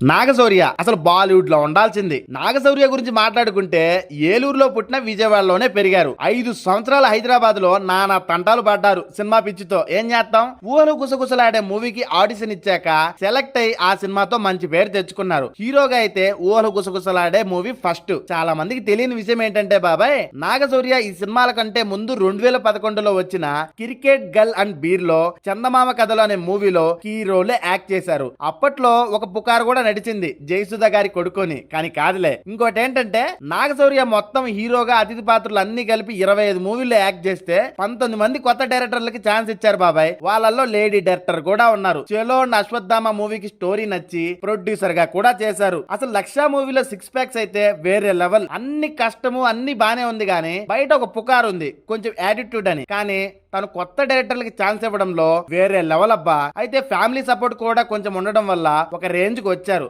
నాగశౌర్య అసలు బాలీవుడ్లో ఉండాల్సింది. నాగశౌర్య గురించి మాట్లాడుకుంటే ఏలూరులో పుట్టిన విజయవాడలోనే పెరిగారు. ఐదు సంవత్సరాల హైదరాబాద్లో నానా తంటాలు పడ్డారు సినిమా పిచ్చితో. ఏం చేస్తాం? ఊహలు గుసగుసలాడే మూవీకి ఆడిషన్ ఇచ్చాక సెలెక్ట్ అయి ఆ సినిమాతో మంచి పేరు తెచ్చుకున్నారు. హీరోగా అయితే ఊహలు గుసగుసలాడే మూవీ ఫస్ట్. చాలా మందికి తెలియని విషయం ఏంటంటే బాబాయ్ నాగశౌర్య ఈ సినిమాల కంటే ముందు రెండు వేల పదకొండులో వచ్చిన క్రికెట్ గర్ల్ అండ్ బీర్లో చందమామ కథలు అనే మూవీలో హీరోలే యాక్ట్ చేశారు. అప్పట్లో ఒక పుకారు కూడా నడిచింది జయసుధ గారి కొడుకుని. కానీ కాదులే ఇంకోటి ఏంటంటే నాగశౌర్య మొత్తం హీరోగా అతిథి పాత్రలు అన్ని కలిపి ఇరవై ఐదు మూవీల్లో యాక్ట్ చేస్తే పంతొమ్మిది మంది కొత్త డైరెక్టర్లకి ఛాన్స్ ఇచ్చారు బాబాయ్. వాళ్ళల్లో లేడీ డైరెక్టర్ కూడా ఉన్నారు. చెలో అండ్ అశ్వత్థామ మూవీకి స్టోరీ నచ్చి ప్రొడ్యూసర్గా కూడా చేశారు. అసలు లక్ష మూవీలో సిక్స్ ప్యాక్స్ అయితే వేరే లెవెల్. అన్ని కష్టము అన్ని బానే ఉంది కానీ బయట ఒక పుకారు ఉంది కొంచెం యాటిట్యూడ్ అని. కానీ తను కొత్త డైరెక్టర్లకి ఛాన్స్ ఇవ్వడంలో వేరే లెవెల్ అబ్బా. అయితే ఫ్యామిలీ సపోర్ట్ కూడా కొంచెం ఉండడం వల్ల ఒక రేంజ్కి వచ్చారు.